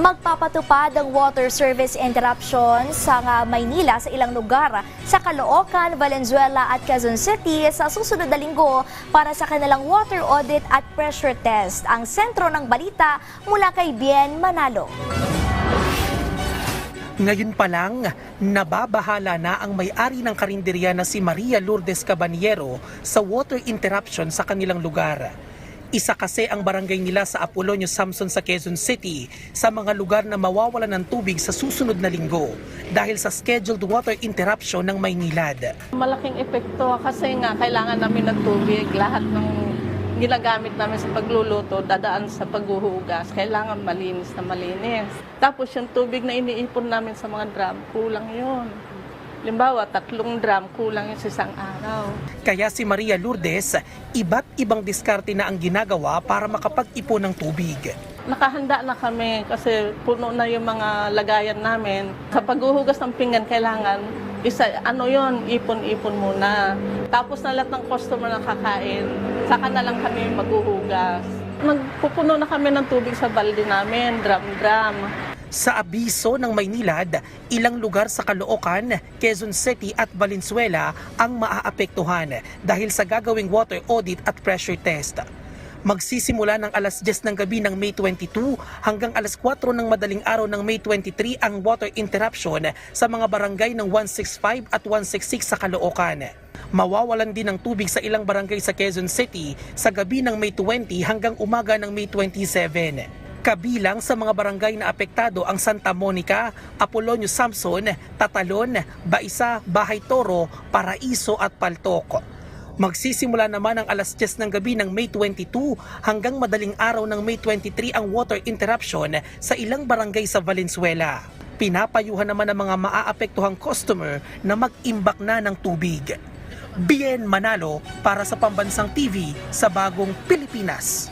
Magpapatupad ang water service interruption sa Maynila sa ilang lugar sa Caloocan, Valenzuela at Quezon City sa susunod na linggo para sa kanilang water audit at pressure test. Ang sentro ng balita mula kay Bien Manalo. Ngayon pa lang, nababahala na ang may-ari ng karinderya na si Maria Lourdes Cabaniero sa water interruption sa kanilang lugar. Isa kasi ang barangay nila sa Apolonio Samson sa Quezon City sa mga lugar na mawawalan ng tubig sa susunod na linggo dahil sa scheduled water interruption ng Maynilad. Malaking epekto kasi nga kailangan namin ng tubig. Lahat ng ginagamit namin sa pagluluto, dadaan sa paghuhugas. Kailangan malinis na malinis. Tapos yung tubig na iniipon namin sa mga drum, kulang yun. Limbawa, tatlong drum, kulang yun sa isang araw. Kaya si Maria Lourdes, iba't ibang diskarte na ang ginagawa para makapag-ipon ng tubig. Nakahanda na kami kasi puno na yung mga lagayan namin. Sa paghuhugas ng pinggan, kailangan isa, ano yon ipon-ipon muna. Tapos na lahat ng customer na kakain, saka na lang kami maghuhugas. Nagpupuno na kami ng tubig sa balde namin, drum-drum. Sa abiso ng Maynilad, ilang lugar sa Caloocan, Quezon City at Valenzuela ang maaapektuhan dahil sa gagawing water audit at pressure test. Magsisimula ng alas 10 ng gabi ng May 22 hanggang alas 4 ng madaling araw ng May 23 ang water interruption sa mga barangay ng 165 at 166 sa Caloocan. Mawawalan din ng tubig sa ilang barangay sa Quezon City sa gabi ng May 20 hanggang umaga ng May 27. Kabilang sa mga barangay na apektado ang Santa Monica, Apolonio Samson, Tatalon, Baisa, Bahay Toro, Paraiso at Paltok. Magsisimula naman ang alas 10 ng gabi ng May 22 hanggang madaling araw ng May 23 ang water interruption sa ilang barangay sa Valenzuela. Pinapayuhan naman ang mga maaapektuhang customer na mag-imbak na ng tubig. Bien Manalo para sa Pambansang TV sa Bagong Pilipinas.